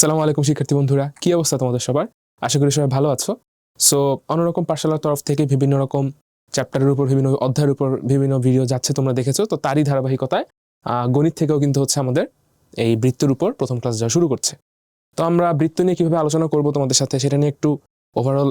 সালামু আলাইকুম, শিক্ষার্থী বন্ধুরা। কি অবস্থা তোমাদের সবার? আশা করি সবাই ভালো আছো। সো অন্যরকম পাঠশালার তরফ থেকে বিভিন্ন রকম চ্যাপ্টারের উপর, বিভিন্ন অধ্যায়ের উপর বিভিন্ন ভিডিও যাচ্ছে, তোমরা দেখেছ। তো তারই ধারাবাহিকতায় গণিত থেকেও কিন্তু হচ্ছে আমাদের এই বৃত্তের উপর প্রথম ক্লাস যাওয়া শুরু করছে। তো আমরা বৃত্ত নিয়ে কীভাবে আলোচনা করব তোমাদের সাথে, সেটা নিয়ে একটু ওভারঅল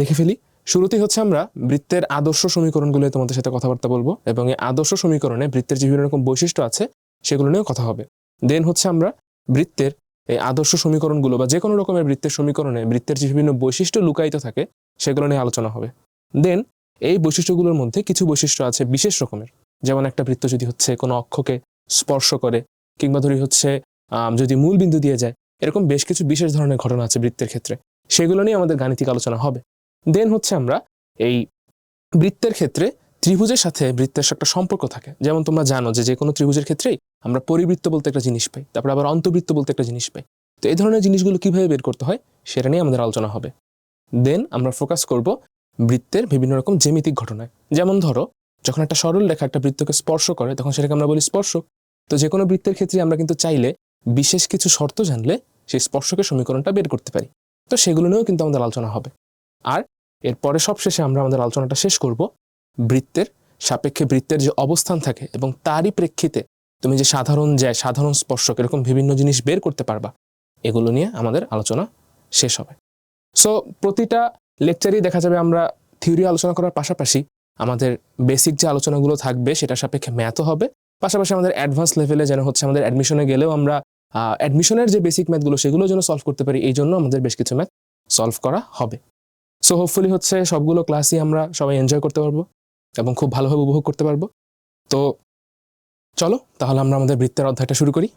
দেখে ফেলি। শুরুতেই হচ্ছে আমরা বৃত্তের আদর্শ সমীকরণগুলো তোমাদের সাথে কথাবার্তা বলব এবং এই আদর্শ সমীকরণে বৃত্তের যে বিভিন্ন রকম বৈশিষ্ট্য আছে, সেগুলো নিয়েও কথা হবে। দেন হচ্ছে আমরা বৃত্তের এই আদর্শ সমীকরণগুলো বা যে কোনো রকমের বৃত্তের সমীকরণে বৃত্তের যে বিভিন্ন বৈশিষ্ট্য লুকায়িত থাকে, সেগুলো নিয়ে আলোচনা হবে। দেন এই বৈশিষ্ট্যগুলোর মধ্যে কিছু বৈশিষ্ট্য আছে বিশেষ রকমের। যেমন একটা বৃত্ত যদি হচ্ছে কোনো অক্ষকে স্পর্শ করে, কিংবা ধরি হচ্ছে যদি মূল বিন্দু দিয়ে যায়, এরকম বেশ কিছু বিশেষ ধরনের ঘটনা আছে বৃত্তের ক্ষেত্রে। সেগুলো নিয়ে আমাদের গাণিতিক আলোচনা হবে। দেন হচ্ছে আমরা এই বৃত্তের ক্ষেত্রে ত্রিভুজের সাথে বৃত্তের একটা সম্পর্ক থাকে। যেমন তোমরা জানো যে যে কোনো ত্রিভুজের ক্ষেত্রেই আমরা পরিবৃত্ত বলতে একটা জিনিস পাই, তারপর আবার অন্তবৃত্ত বলতে একটা জিনিস পাই। তো এই ধরনের জিনিসগুলো কীভাবে বের করতে হয়, সেটা নিয়ে আমাদের আলোচনা হবে। দেন আমরা ফোকাস করব বৃত্তের বিভিন্ন রকম জ্যামিতিক ঘটনায়। যেমন ধরো, যখন একটা সরল রেখা একটা বৃত্তকে স্পর্শ করে, তখন সেটাকে আমরা বলি স্পর্শক তো যে কোনো বৃত্তের ক্ষেত্রে আমরা কিন্তু চাইলে বিশেষ কিছু শর্ত জানলে সেই স্পর্শকের সমীকরণটা বের করতে পারি। তো সেগুলো নিয়েও কিন্তু আমাদের আলোচনা হবে। আর এরপরে সবশেষে আমরা আমাদের আলোচনাটা শেষ করব বৃত্তের সাপেক্ষে বৃত্তের যে অবস্থান থাকে এবং তারই প্রেক্ষিতে তুমি যে সাধারণ জ্যা সাধারণ স্পর্শক, এরকম বিভিন্ন জিনিস বের করতে পারবা, এগুলো নিয়ে আমাদের আলোচনা শেষ হবে। সো প্রতিটা লেকচারই দেখা যাবে আমরা থিওরি আলোচনা করার পাশাপাশি আমাদের বেসিক যে আলোচনাগুলো থাকবে সেটা সাপেক্ষে ম্যাথও হবে। পাশাপাশি আমাদের অ্যাডভান্স লেভেলে যেন হচ্ছে আমাদের অ্যাডমিশনে গেলেও আমরা অ্যাডমিশনের যে বেসিক ম্যাথগুলো সেগুলো যেন সলভ করতে পারি, এই জন্য আমাদের বেশ কিছু ম্যাথ সলভ করা হবে। সো হোপফুলি হচ্ছে সবগুলো ক্লাসই আমরা সবাই এনজয় করতে পারব এবং খুব ভালোভাবে উপভোগ করতে পারব। তো চলো তাহলে আমরা আমাদের বৃত্তের অধ্যায়টা শুরু করি।